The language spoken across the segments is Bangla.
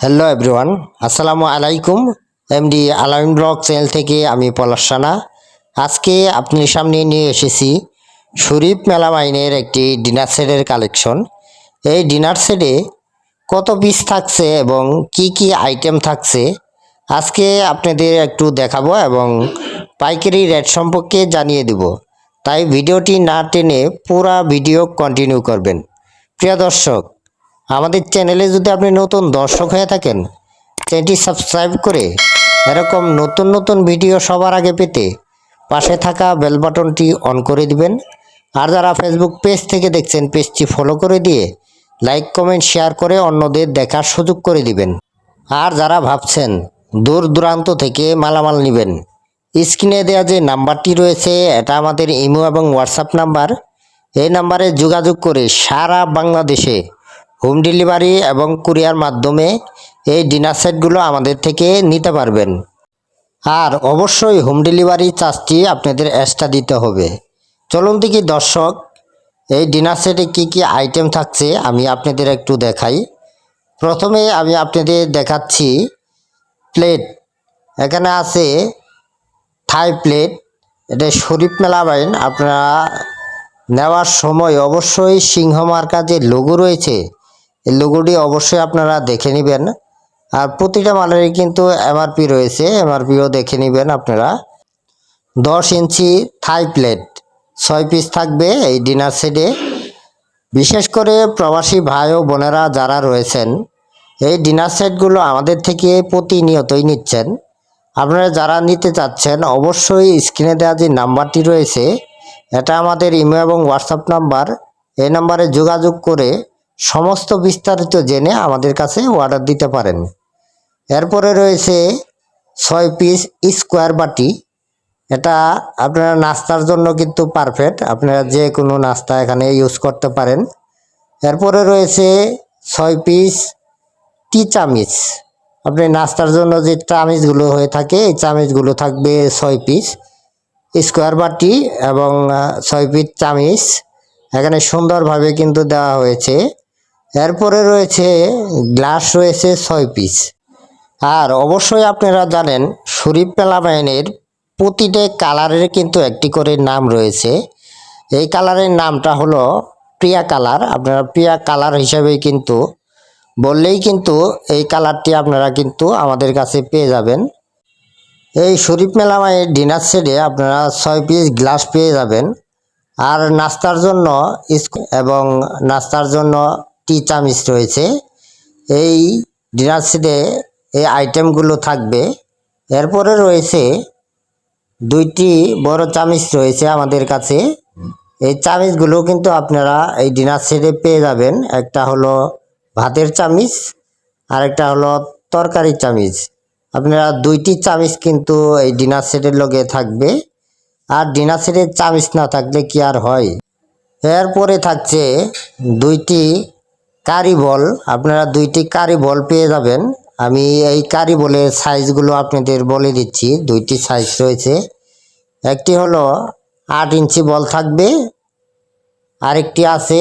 হ্যালো এভরিওয়ান আসসালামু আলাইকুম এমডি আলামিন ব্লগ চ্যানেল থেকে আমি পলাশ রানা আজকে আপনার সামনে নিয়ে এসেছি শরীফ মেলামাইনের একটি ডিনার সেটের কালেকশন এই ডিনার সেটে কত পিস থাকছে এবং কি কি আইটেম থাকছে, আজকে আপনাদের একটু দেখাবো এবং পাইকারি রেট সম্পর্কে জানিয়ে দেব। তাই ভিডিওটি না টেনে পুরা ভিডিও কন্টিনিউ করবেন। প্রিয় দর্শক আমাদের চ্যানেলে যদি আপনি নতুন দর্শক হয়ে থাকেন, চ্যানেলটি সাবস্ক্রাইব করে এরকম নতুন নতুন ভিডিও সবার আগে পেতে পাশে থাকা বেল বাটনটি অন করে দিবেন। আর যারা ফেসবুক পেজ থেকে দেখছেন পেজটি ফলো করে দিয়ে লাইক কমেন্ট শেয়ার করে অন্যদের দেখার সুযোগ করে দিবেন। আর যারা ভাবছেন দূর দূরান্ত থেকে মালামাল নেবেন, স্ক্রিনে দেওয়া যে নাম্বারটি রয়েছে, এটা আমাদের ইমো এবং হোয়াটসঅ্যাপ নাম্বার। এই নাম্বারে যোগাযোগ করে সারা বাংলাদেশে হোম ডেলিভারি এবং কুরিয়ার মাধ্যমে এই ডিনার সেটগুলো আমাদের থেকে নিতে পারবেন। আর অবশ্যই হোম ডেলিভারি চার্জটি আপনাদের এক্সট্রা দিতে হবে। চলুন দেখি দর্শক, এই ডিনার সেটে কি কি আইটেম থাকছে আমি আপনাদের একটু দেখাই। প্রথমে আমি আপনাদের দেখাচ্ছি প্লেট এখানে আছে থাই প্লেট এটা শরীফ মেলা বাইন আপনারা নেওয়ার সময় অবশ্যই সিংহ মার্কা যে লোগো রয়েছে এই লোগোটি অবশ্যই আপনারা দেখে নেবেন। আর প্রতিটা মালেরই কিন্তু এমআরপি রয়েছে। এমআরপিও দেখে নেবেন আপনারা। দশ ইঞ্চি থাই প্লেট, ছয় পিস থাকবে এই ডিনার সেটে। বিশেষ করে প্রবাসী ভাই ও বোনেরা যারা রয়েছেন, এই ডিনার সেটগুলো আমাদের থেকে প্রতিনিয়তই নিচ্ছেন। আপনারা যারা নিতে চাচ্ছেন, অবশ্যই স্ক্রিনে দেওয়া যে নাম্বারটি রয়েছে, এটা আমাদের ইমেল এবং হোয়াটসঅ্যাপ নাম্বার। এই নাম্বারে যোগাযোগ করে সমস্ত বিস্তারিত জেনে আমাদের কাছে অর্ডার দিতে পারেন। এরপরে রয়েছে ছয় পিস স্কোয়ার বাটি। এটা আপনারা নাস্তার জন্য কিন্তু পারফেক্ট আপনারা যে কোনো নাস্তা এখানে ইউজ করতে পারেন। এরপরে রয়েছে ছয় পিস টি চামিচ। আপনি নাস্তার জন্য যে চামিচগুলো হয়ে থাকে, এই চামিচগুলো থাকবে ছয় পিস স্কোয়ার বাটি এবং ছয় পিস চামিচ। এখানে সুন্দরভাবে কিন্তু দেওয়া হয়েছে। এরপরে রয়েছে গ্লাস রয়েছে ছয় পিস। আর অবশ্যই আপনারা জানেন, শরীফ মেলামাইনের প্রতিটা কালারের কিন্তু একটি করে নাম রয়েছে। এই কালারের নামটা হলো প্রিয়া কালার। আপনারা প্রিয়া কালার হিসাবে কিন্তু বললেই কিন্তু এই কালারটি আপনারা কিন্তু আমাদের কাছে পেয়ে যাবেন। এই শরীফ মেলামাইয়ের ডিনার সেটে আপনারা ছয় পিস গ্লাস পেয়ে যাবেন। আর নাস্তার জন্য এবং নাস্তার জন্য টি চামিচ রয়েছে। এই ডিনার সেটে এই আইটেমগুলো থাকবে। এরপরে রয়েছে দুইটি বড় চামিচ রয়েছে আমাদের কাছে। এই চামিচগুলো কিন্তু আপনারা এই ডিনার সেটে পেয়ে যাবেন। একটা হলো ভাতের চামিচ, আরেকটা হলো তরকারি চামিচ। আপনারা দুইটি চামিচ কিন্তু এই ডিনার সেটের লগে থাকবে। আর ডিনার সেটের চামিচ না থাকলে কি আর হয়? এরপরে থাকছে দুইটি কারি বল, আপনারা দুইটি কারি বল পেয়ে যাবেন। আমি এই কারি বলের সাইজগুলো আপনাদের বলে দিচ্ছি, দুইটি সাইজ রয়েছে। একটি হলো আট ইঞ্চি বল থাকবে, আরেকটি আছে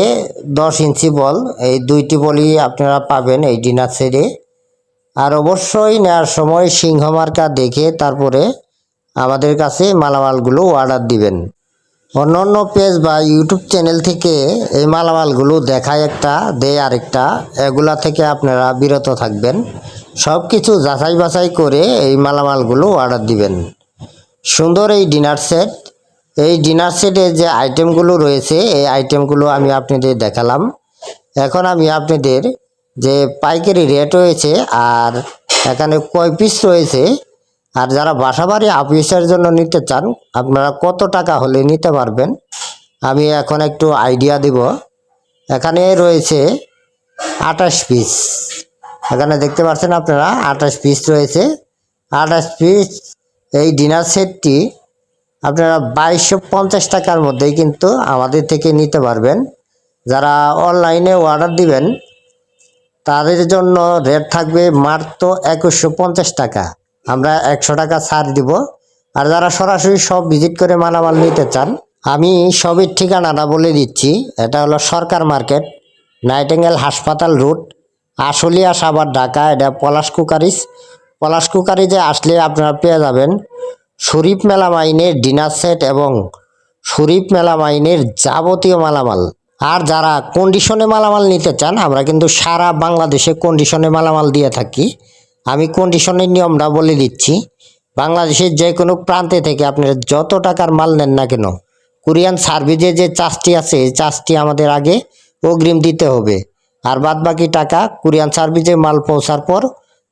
দশ ইঞ্চি বল। এই দুইটি বলই আপনারা পাবেন এই ডিনার সেটে। আর অবশ্যই নেওয়ার সময় সিংহ মার্কা দেখে তারপরে আমাদের কাছে মালামালগুলো অর্ডার দিবেন। অন্য অন্য পেজ বা ইউটিউব চ্যানেল থেকে এই মালামালগুলো দেখায় একটা, দেয় আরেকটা, এগুলা থেকে আপনারা বিরত থাকবেন। সব কিছু যাচাই বাছাই করে এই মালামালগুলো অর্ডার দিবেন। সুন্দর এই ডিনার সেট এই ডিনার সেটে যে আইটেমগুলো রয়েছে, এই আইটেমগুলো আমি আপনাদের দেখালাম। এখন আমি আপনাদের যে পাইকারি রেট রয়েছে আর এখানে কয় পিস রয়েছে আর যারা বাসাবাড়ি অফিসের জন্য নিতে চান, আপনারা কত টাকা হলে নিতে পারবেন? আমি এখন একটু আইডিয়া দিব। এখানে রয়েছে আঠাশ পিস এখানে দেখতে পাচ্ছেন আপনারা, আঠাশ পিস রয়েছে। আঠাশ পিস এই ডিনার সেটটি আপনারা বাইশশো পঞ্চাশ টাকার মধ্যেই কিন্তু আমাদের থেকে নিতে পারবেন। যারা অনলাইনে অর্ডার দিবেন, তাদের জন্য রেট থাকবে মাত্র একুশশো পঞ্চাশ টাকা। আমরা একশো টাকা ছাড় দিব। আর যারা সরাসরি সব ভিজিট করে মালামাল নিতে চান, আমি সবের ঠিকানাটা বলে দিচ্ছি। এটা হলো সরকার মার্কেট, নাইটেঙ্গেল হাসপাতাল রুট আশুলিয়া সাবার ঢাকা। এটা পলাশ কুকারিস। পলাশ কুকারিজে আসলে আপনারা পেয়ে যাবেন শরীফ মেলা মাইনের ডিনার সেট এবং শরীফ মেলা মাইনের যাবতীয় মালামাল। আর যারা কন্ডিশনে মালামাল নিতে চান, আমরা কিন্তু সারা বাংলাদেশে কন্ডিশনে মালামাল দিয়ে থাকি। আমি কন্ডিশনের নিয়মটা বলে দিচ্ছি। বাংলাদেশের যে কোনো প্রান্তে থেকে আপনারা যত টাকার মাল নেন না কেন, কোরিয়ান সার্ভিসে যে চার্জটি আছে চার্জটি আমাদের আগে অগ্রিম দিতে হবে। আর বাদ বাকি টাকা কোরিয়ান সার্ভিসে মাল পৌঁছার পর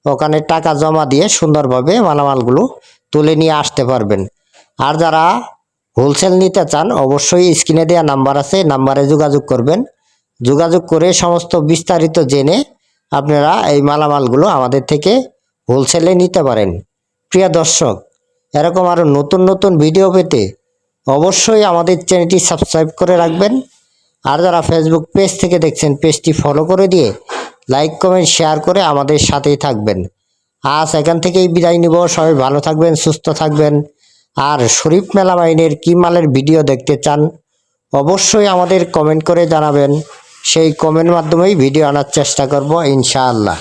ওখানে টাকা জমা দিয়ে সুন্দরভাবে মালামালগুলো তুলে নিয়ে আসতে পারবেন। আর যারা হোলসেল নিতে চান, অবশ্যই স্ক্রিনে দেওয়া নাম্বার আছে নাম্বারে যোগাযোগ করবেন। যোগাযোগ করে সমস্ত বিস্তারিত জেনে আপনারা এই মালামালগুলো আমাদের থেকে হোলসেলে নিতে পারেন। প্রিয় দর্শক, এরকম আরও নতুন নতুন ভিডিও পেতে অবশ্যই আমাদের চ্যানেলটি সাবস্ক্রাইব করে রাখবেন। আর যারা ফেসবুক পেজ থেকে দেখছেন পেজটি ফলো করে দিয়ে লাইক কমেন্ট শেয়ার করে আমাদের সাথেই থাকবেন। আজ এখান থেকেই বিদায় নিব। সবাই ভালো থাকবেন, সুস্থ থাকবেন। আর শরীফ মেলা মাইনের কী মালের ভিডিও দেখতে চান, অবশ্যই আমাদের কমেন্ট করে জানাবেন। সেই কমেন্ট মাধ্যমেই ভিডিও আনার চেষ্টা করব ইনশাআল্লাহ।